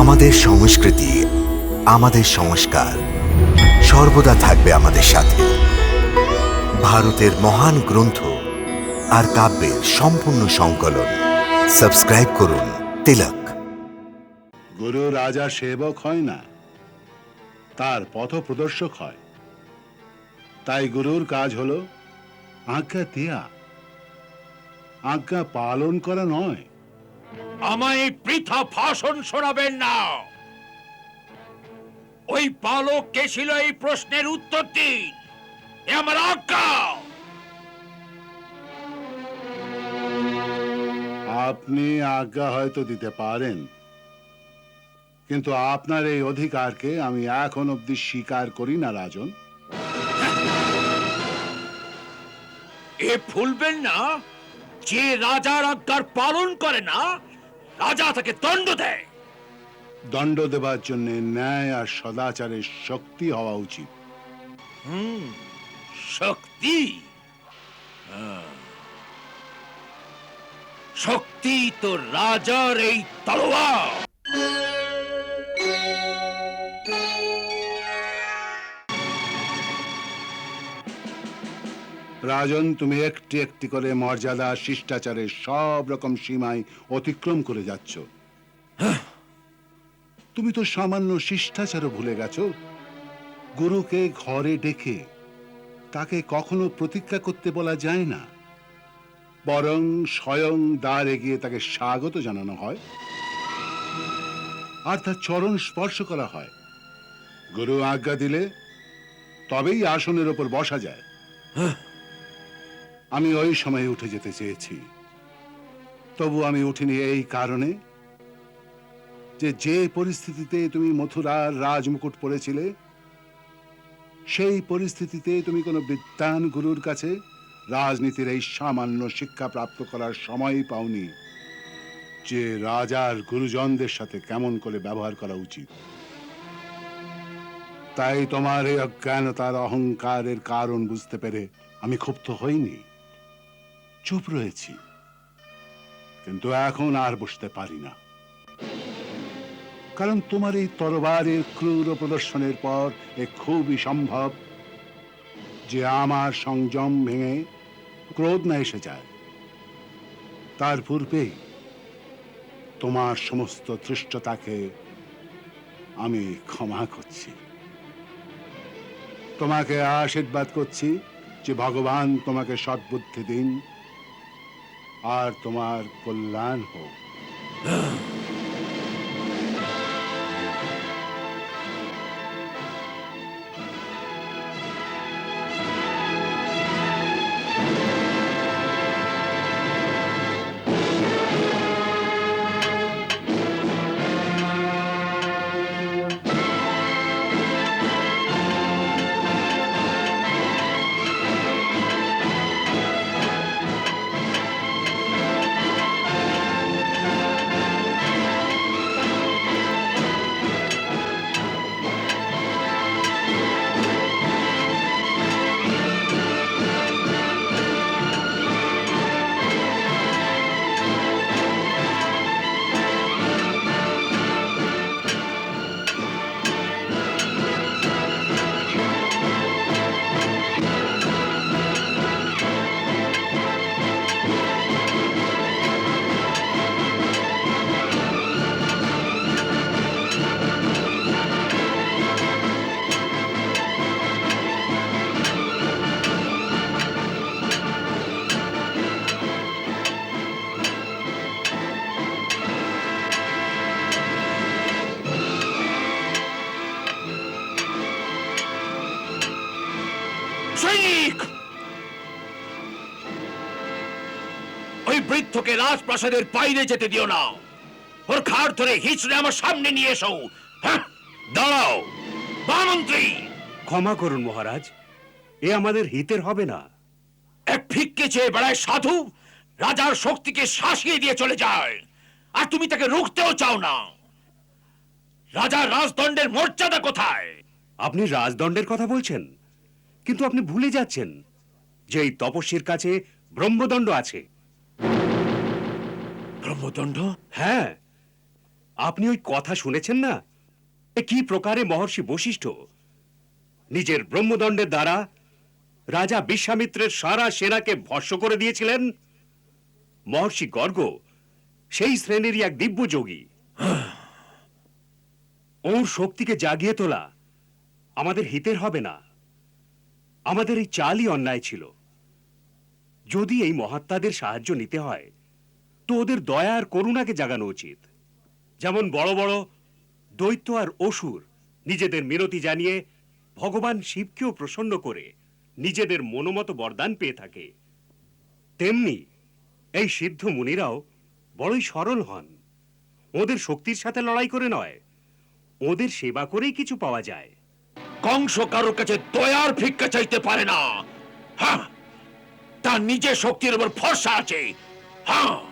আমাদের সংস্কৃতি, আমাদের সংস্কার সর্বদা থাকবে আমাদের সাথে। ভারতের মহান গ্রন্থ আর কাব্যের সম্পূর্ণ সংকলন। সাবস্ক্রাইব করুন তিলক। গুরু রাজা সেবক হয় না, তার পথ প্রদর্শক হয়। তাই গুরুর কাজ হলো আজ্ঞা দেয়া, আজ্ঞা পালন করা নয়। আমায় বৃথা ভাষণ শোনাবেন না। ওই বালক কে ছিল এই প্রশ্নের উত্তর দিন? এ আমার আজ্ঞা। আপনি আজ্ঞা হয়তো দিতে পারেন কিন্তু আপনার এই অধিকারকে আমি এখন অব্দি স্বীকার করি না রাজন। এ ভুলবেন না যে রাজার আজ্ঞার পালন করে না রাজা তাকে দণ্ড দেয়। দণ্ড দেবার জন্য ন্যায় আর সদাচারের শক্তি হওয়া উচিত। শক্তি। হ্যাঁ। শক্তি তো রাজার এই তলোয়ার। রাজন তুমি একটি একটি করে মর্যাদা শিষ্টাচারের সব রকম সীমায় অতিক্রম করে যাচ্ছ। তুমি তো সামান্য শিষ্টাচারও ভুলে গেছো। গুরুকে ঘরে ডেকে তাকে কখনো প্রতীক্ষা করতে বলা যায় না। বরং স্বয়ং দ্বার এগিয়ে তাকে স্বাগত জানানো হয়। আর তার চরণ স্পর্শ করা হয়। গুরু আজ্ঞা দিলে তবেই আসনের ওপর বসা যায়। আমি ওই সময়ে উঠে যেতে চেয়েছি। তবু আমি উঠিনি এই কারণে যে যে পরিস্থিতিতে তুমি মথুরার রাজমুকুট পরেছিলে সেই পরিস্থিতিতে তুমি কোনো বিদ্যান গুরুর কাছে রাজনীতির এই সামান্য শিক্ষা প্রাপ্ত করার সময়ই পাওনি যে রাজার গুরুজনদের সাথে কেমন করে ব্যবহার করা উচিত। তাই তোমার এই অজ্ঞানতার অহংকারের কারণ বুঝতে পেরে আমি ক্ষুব্ধ হইনি। চুপ রয়েছি। কিন্তু এখন আর বসতে পারি না। কারণ তোমার এই তরবারের ক্রূর প্রদর্শনের পর এ খুবই সম্ভব যে আমার সংযম ভেঙে ক্রোধ না এসে যায়। তার পূর্বে তোমার সমস্ত ধৃষ্টতাকে আমি ক্ষমা করছি। তোমাকে আশীর্বাদ করছি যে ভগবান তোমাকে সদ্বুদ্ধি দিন। আর তোমার কল্যাণ হোক সৈনিক! ওই বৃদ্ধকে রাজপ্রাসাদের বাইরে যেতে দিও না। ওর ঘাড় ধরে হিচড়ে আমার সামনে নিয়ে এসো। হ্যাঁ দাঁড়াও। মহামন্ত্রী ক্ষমা করুন মহারাজ। এ আমাদের হিতের হবে না। এক ভিক্ষে চেয়ে বেড়ায় সাধু রাজার শক্তিকে শাসিয়ে দিয়ে চলে যায়। আর তুমি তাকে রুখতেও চাও না। রাজার রাজদণ্ডের মর্যাদা কোথায়? আপনি রাজদণ্ডের কথা বলছেন? কিন্তু আপনি ভুলে যাচ্ছেন যে এই তপস্বীর কাছে ব্রহ্মদণ্ড আছে। ব্রহ্মদণ্ড? হ্যাঁ। আপনি ওই কথা শুনেছেন না? কি প্রকারে মহর্ষি বশিষ্ঠ? নিজের ব্রহ্মদণ্ডের দ্বারা রাজা বিশ্বামিত্রের সারা সেনাকে ভস্য করে দিয়েছিলেন? মহর্ষি গর্গ সেই শ্রেণীরই এক দিব্য যোগী ওর শক্তিকে জাগিয়ে তোলা আমাদের হিতের হবে না। আমাদের এই চালই অন্যায় ছিল। যদি এই মহাত্মাদের সাহায্য নিতে হয়, তো ওদের দয়া আর করুণাকে জাগানো উচিত। যেমন বড় বড় দৈত্য আর অসুর নিজেদের মিনতি জানিয়ে ভগবান শিবকেও প্রসন্ন করে নিজেদের মনোমত বরদান পেয়ে থাকে। তেমনি এই সিদ্ধ মুনিরাও বড়ই সরল হন। ওদের শক্তির সাথে লড়াই করে নয়, ওদের সেবা করেই কিছু পাওয়া যায়। কংস কারোর কাছে দয়ার ভিক্ষা চাইতে পারে না। হ্যাঁ তার নিজের শক্তির উপর ফর্সা আছে। হ্যাঁ।